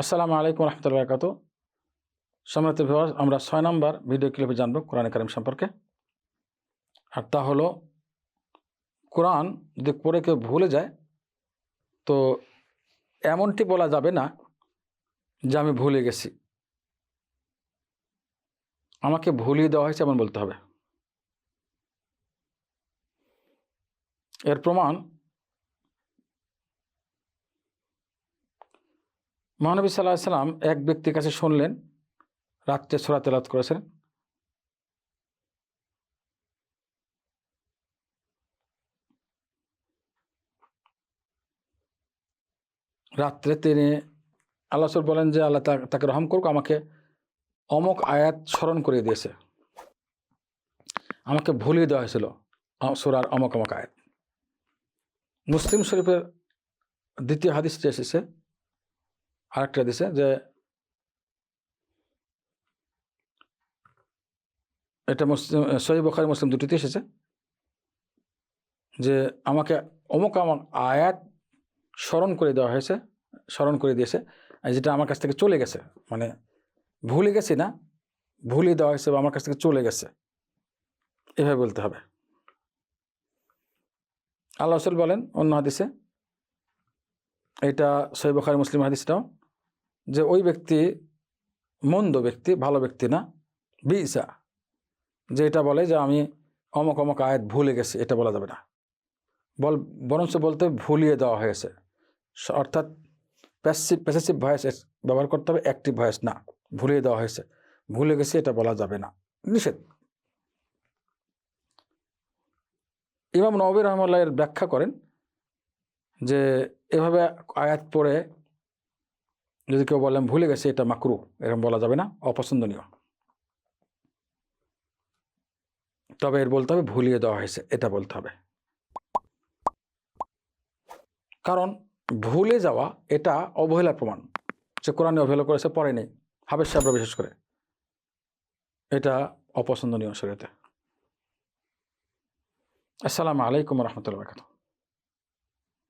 আসসালামু আলাইকুম রহমতুল্লাহ বরকাত সম্মানিত ভিউয়ার্স আমরা ছয় নম্বর ভিডিও ক্লিপে জানব কোরআন কারিম সম্পর্কে। আর তা হলো, কোরআন যদি পড়ে কেউ ভুলে যায়, তো এমনটি বলা যাবে না যে আমি ভুলে গেছি। আমাকে ভুলিয়ে দেওয়া হয়েছে এমন বলতে হবে। এর প্রমাণ মহানবী সাল্লাহ সাল্লাম এক ব্যক্তির কাছে শুনলেন, রাত্রে সোরা তেলাত করেছেন। রাত্রে তিনি আল্লাহ বলেন যে, আল্লাহ তাকে রহম করুক, আমাকে অমক আয়াত স্মরণ করিয়ে দিয়েছে। আমাকে ভুলিয়ে দেওয়া হয়েছিল সুরার অমক অমক আয়াত। মুসলিম শরীফের দ্বিতীয় হাদিসটি এসেছে আরেকটা দিছে যে এটা মুসলিম সহি বখারি, মুসলিম দুটিতে এসেছে যে আমাকে অমুক আমার আয়াত স্মরণ করে দেওয়া হয়েছে, স্মরণ করে দিয়েছে যেটা আমার কাছ থেকে চলে গেছে মানে ভুলে গেছি না ভুলিয়ে দেওয়া হয়েছে বা আমার কাছ থেকে চলে গেছে, এভাবে বলতে হবে। আল্লাহ রসুল বলেন অন্য হাদিসে এটা সহি বখারি, মুসলিম হাদিসটাও, যে ওই ব্যক্তি মন্দ ব্যক্তি, ভালো ব্যক্তি না বিসা যে এটা বলে যে আমি অমক অমক আয়াত ভুলে গেছি, এটা বলা যাবে না। বল, বরঞ্চ বলতে ভুলিয়ে দেওয়া হয়েছে। অর্থাৎ প্যাসিভ প্যাসিভ ভয়েস ব্যবহার করতে হবে অ্যাক্টিভ ভয়েস না, ভুলিয়ে দেওয়া হয়েছে। ভুলে গেছি, এটা বলা যাবে না। নিষেধ। ইমাম নবী রহমাল্লাহ এর ব্যাখ্যা করেন যে এভাবে আয়াত পড়ে যদি কেউ বলেন, ভুলে গেছে, এটা মাকরু এরকম বলা যাবে না, অপছন্দনীয়। তবে এর বলতে হবে, ভুলিয়ে দেওয়া হয়েছে এটা বলতে হবে। কারণ, ভুলে যাওয়া, এটা অবহেলার প্রমাণ। সে কোরআনে অবহেলা করেছে, পরে নেই। হাবের সাহেবরা বিশেষ করে। এটা অপছন্দনীয় শরীয়তে। আসসালামু আলাইকুম রহমতুল্লাহ